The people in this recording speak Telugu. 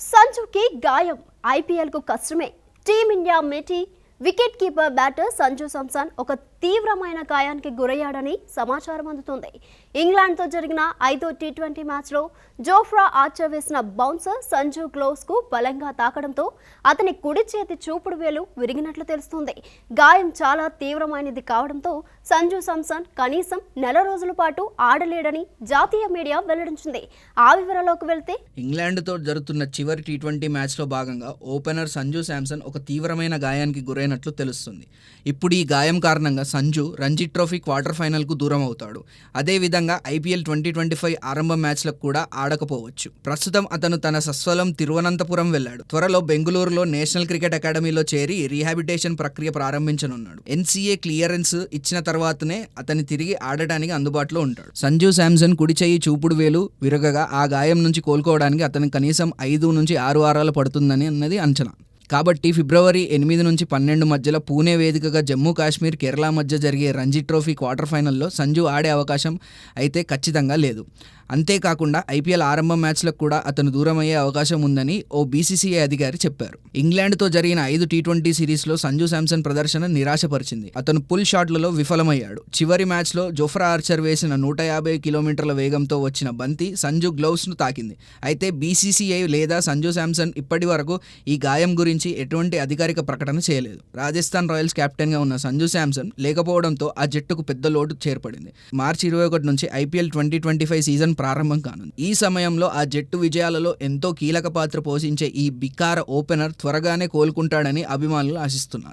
సంజుకి గాయం. ఐపీఎల్కు కష్టమే. Team India మెటి wicket keeper batter Sanju Samson ఒక తీవ్రమైన గాయానికి గురయ్యాడని సమాచారం అందుతుంది. ఇంగ్లాండ్తో జరిగిన ఐదో టీ ట్వంటీ మ్యాచ్లో జోఫ్రా ఆర్చర్ వేసిన బౌన్సర్ సంజు గ్లోవ్స్కు బలంగా తాకడంతో అతని కుడి చేతి చూపుడు వేలు విరిగినట్లు తెలుస్తుంది. గాయం చాలా తీవ్రమైనది కావడంతో సంజు సంసన్ కనీసం నెల రోజుల పాటు ఆడలేడని జాతీయ మీడియా వెల్లడించింది. ఆ వివరాల్లోకి వెళ్తే ఇంగ్లాండ్తో జరుగుతున్న చివరి టీ ట్వంటీ మ్యాచ్లో భాగంగా ఓపెనర్ సంజు శాంసన్ ఒక తీవ్రమైన గాయానికి గురైనట్లు తెలుస్తుంది. ఇప్పుడు ఈ గాయం కారణంగా సంజు రంజీ ట్రోఫీ క్వార్టర్ ఫైనల్కు దూరం అవుతాడు. అదేవిధంగా ఐపీఎల్ ట్వంటీ ట్వంటీ ఫైవ్ ఆరంభ మ్యాచ్లకు కూడా ఆడకపోవచ్చు. ప్రస్తుతం అతను తన సస్వలం తిరువనంతపురం వెళ్ళాడు. త్వరలో బెంగళూరులో నేషనల్ క్రికెట్ అకాడమీలో చేరి రీహాబిటేషన్ ప్రక్రియ ప్రారంభించనున్నాడు. ఎన్సీఏ క్లియరెన్స్ ఇచ్చిన తర్వాతనే అతని తిరిగి ఆడటానికి అందుబాటులో ఉంటాడు. సంజు శాంసన్ కుడి చేయి చూపుడు వేలు విరగగా ఆ గాయం నుంచి కోలుకోవడానికి అతనికి కనీసం ఐదు నుంచి ఆరు వారాలు పడుతుందని అన్నది అంచనా. కాబట్టి ఫిబ్రవరి ఎనిమిది నుంచి పన్నెండు మధ్యలో పూణే వేదికగా జమ్మూ కాశ్మీర్ కేరళ మధ్య జరిగే రంజీ ట్రోఫీ క్వార్టర్ ఫైనల్లో సంజు ఆడే అవకాశం అయితే ఖచ్చితంగా లేదు. అంతేకాకుండా ఐపీఎల్ ఆరంభ మ్యాచ్లకు కూడా అతను దూరమయ్యే అవకాశం ఉందని ఓ బీసీసీఐ అధికారి చెప్పారు. ఇంగ్లాండ్తో జరిగిన ఐదు టీ ట్వంటీ సిరీస్లో సంజు శాంసన్ ప్రదర్శన నిరాశపరిచింది. అతను పుల్ షాట్లలో విఫలమయ్యాడు. చివరి మ్యాచ్లో జోఫ్రా ఆర్చర్ వేసిన నూట యాభై కిలోమీటర్ల వేగంతో వచ్చిన బంతి సంజు గ్లౌస్ను తాకింది. అయితే బీసీసీఐ లేదా సంజు శాంసన్ ఇప్పటి వరకు ఈ గాయం గురించి ఎటువంటి అధికారిక ప్రకటన చేయలేదు. రాజస్థాన్ రాయల్స్ కెప్టెన్గా ఉన్న సంజు శాంసన్ లేకపోవడంతో ఆ జట్టుకు పెద్ద లోటు చేర్పడింది. మార్చి ఇరవై ఒకటి నుంచి IPL twenty twenty five season ప్రారంభం కానుంది. ఈ సమయంలో ఆ జట్టు విజయాలలో ఎంతో కీలక పాత్ర పోషించే ఈ బికార ఓపెనర్ త్వరగానే కోలుకుంటాడని అభిమానులు ఆశిస్తున్నారు.